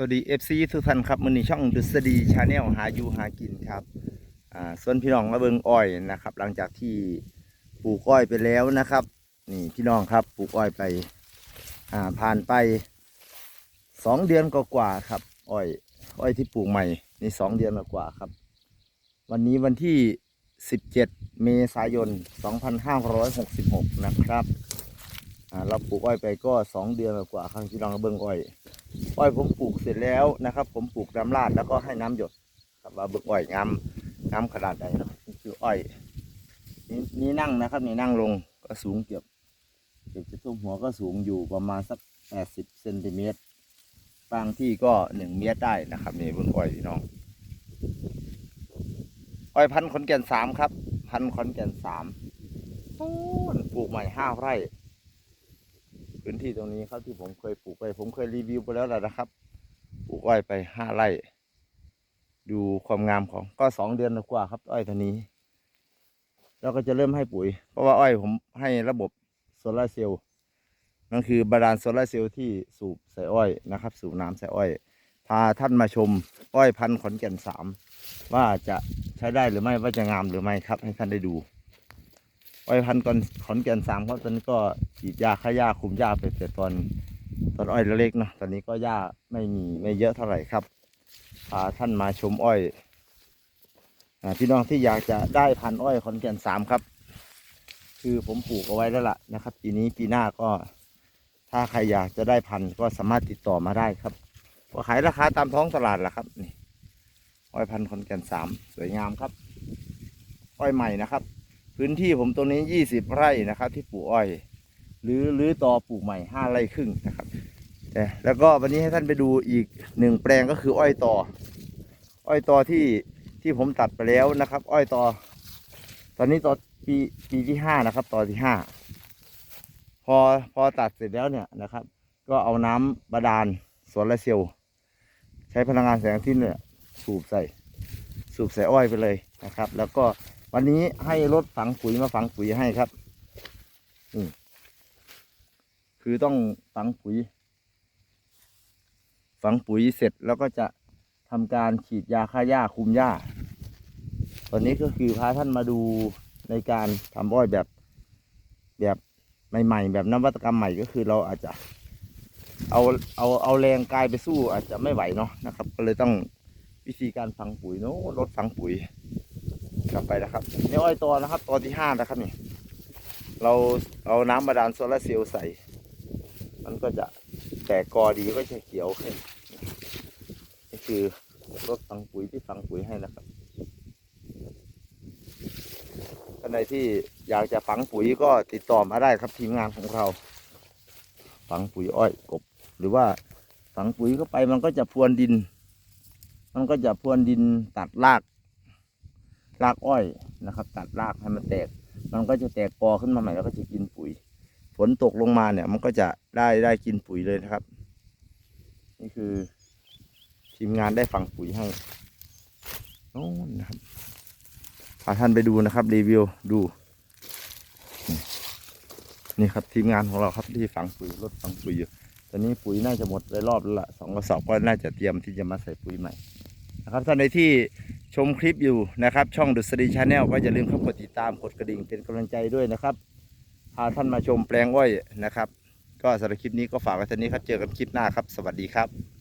สวัสดี FC ทุกท่านครับมือนี้ช่องดุษฎีชาแนลหาอยู่หากินครับอ่าส่วนพี่น้องมาเบิงอ้อยนะครับ หลังจากที่ปลูกอ้อยไปแล้วนะครับ นี่พี่น้องครับปลูกอ้อยไปอ่าผ่านไปสองเดือนกว่าๆครับอ้อยอ้อยที่ปลูกใหม่นี่สองเดือนกว่าครับ วันนี้วันที่17เมษายน2566นะครับอ่าเราปลูกอ้อยไปก็สองเดือนกว่าครับพี่น้องมาเบิงอ้อย อ้อยผมปลูกเสร็จแล้วนะครับ ผมปลูกน้ำราดแล้วก็ให้น้ำหยดครับว่าเบิกอ้อยงามงามขนาดไหนเนาะนี่คืออ้อยนี่นี่นั่งนะครับ นี่นั่งลงก็สูงเกือบเกือบจะท่วมหัวก็สูงอยู่ประมาณสักแปดสิบเซนติเมตรบางที่ก็หนึ่งเมตรได้นะครับนี่เบิกอ้อยพี่น้องอ้อยพันขอนแก่นสามครับ พันขอนแก่นสามต้นปลูกใหม่ห้าไร่ พื้นที่ตรงนี้ครับที่ผมเคยปลูกไป ผมเคยรีวิวไปแล้วแหละนะครับ ปลูกอ้อยไปห้าไร่ดูความงามของก็สองเดือนกว่าครับ อ้อยตัวนี้เราก็จะเริ่มให้ปุ๋ย เพราะว่าอ้อยผมให้ระบบโซลาร์เซลล์นั่นคือบาดาลโซลาร์เซลล์ที่สูบใส่อ้อยนะครับ สูบน้ำใส่อ้อย พาท่านมาชม อ้อยพันธุ์ขอนแก่นสามว่าจะใช้ได้หรือไม่ว่าจะงามหรือไม่ครับ ให้ท่านได้ดู อ้อยพันธุ์ก่อนขอนแก่นสามครับตอนนี้ก็ฉีดยาฆ่าหญ้าคุมหญ้าไปแต่ตอนตอนอ้อยเล็กๆเนาะตอนนี้ก็หญ้าไม่มีไม่เยอะเท่าไหร่ครับพาท่านมาชมอ้อยพี่น้องที่อยากจะได้พันอ้อยขอนแก่นสามครับ คือผมปลูกเอาไว้แล้วล่ะนะครับปีนี้ปีหน้าก็ ถ้าใครอยากจะได้พันก็สามารถติดต่อมาได้ครับก็ขายราคาตามท้องตลาดแหละครับนี่อ้อยพันขอนแก่นสามสวยงามครับ อ้อยใหม่นะครับ พื้นที่ผมตรงนี้ยี่สิบไร่นะครับ ที่ปลูกอ้อย หรือหรือต่อปลูกใหม่ห้าไร่ครึ่งนะครับแต่แล้วก็วันนี้ให้ท่านไปดูอีกหนึ่งแปลงก็คืออ้อยต่อ อ้อยต่อที่ที่ผมตัดไปแล้วนะครับ อ้อยต่อ ตอนนี้ต่อปีปีที่ห้านะครับ ต่อที่ห้าพอพอตัดเสร็จแล้วเนี่ยนะครับ ก็เอาน้ำบาดาลโซลาร์เซลใช้พลังงานแสงอาทิตย์เนี่ยสูบใส่ สูบใส่อ้อยไปเลยนะครับ แล้วก็ วันนี้ให้รถฝังปุ๋ยมาฝังปุ๋ยให้ครับนี่คือต้องฝังปุ๋ย ฝังปุ๋ยเสร็จแล้วก็จะทำการฉีดยาฆ่าหญ้าคุมหญ้า ตอนนี้ก็คือพาท่านมาดูในการทำอ้อยแบบแบบใหม่ๆ แบบนวัตกรรมใหม่ก็คือเราอาจจะเอาเอาเอาแรงกายไปสู้อาจจะไม่ไหวเนาะนะครับ ก็เลยต้องวิธีการฝังปุ๋ยเนาะรถฝังปุ๋ย กลับไปนะครับนี่อ้อยตัวนะครับตัวที่ห้านะครับนี่ เราเอาน้ำบาดาลโซลาร์เซลล์ใส่ มันก็จะแตกกอดีก็จะเขียวขึ้นนี่คือรถฝังปุ๋ยที่ฝังปุ๋ยให้นะครับท่านใดที่อยากจะฝังปุ๋ยก็ติดต่อมาได้ครับทีมงานของเรา ฝังปุ๋ยอ้อยกบ หรือว่าฝังปุ๋ยเข้าไปมันก็จะพรวนดิน มันก็จะพรวนดินตัดราก รากอ้อยนะครับ ตัดรากให้มันแตก มันก็จะแตกกอขึ้นมาใหม่แล้วก็จะกินปุ๋ย ฝนตกลงมาเนี่ย มันก็จะได้ได้กินปุ๋ยเลยนะครับ นี่คือ ทีมงานได้ฝังปุ๋ยให้โน่นนะครับพาท่านไปดูนะครับ รีวิวดู นี่ครับทีมงานของเราครับที่ฝังปุ๋ยรถฝังปุ๋ยอยู่ตอนนี้ปุ๋ยน่าจะหมดไปรอบแล้วละสองกระสอบก็น่าจะเตรียมที่จะมาใส่ปุ๋ยใหม่นะครับท่านใดที่ ชมคลิปอยู่นะครับ ช่องดุษฎีชาแนลก็อย่าลืมเข้ากดติดตามกดกระดิ่งเป็นกำลังใจด้วยนะครับพาท่านมาชมแปลงอ้อยนะครับ ก็สำหรับคลิปนี้ก็ฝากไว้เท่านี้ครับเจอกันคลิปหน้าครับ สวัสดีครับ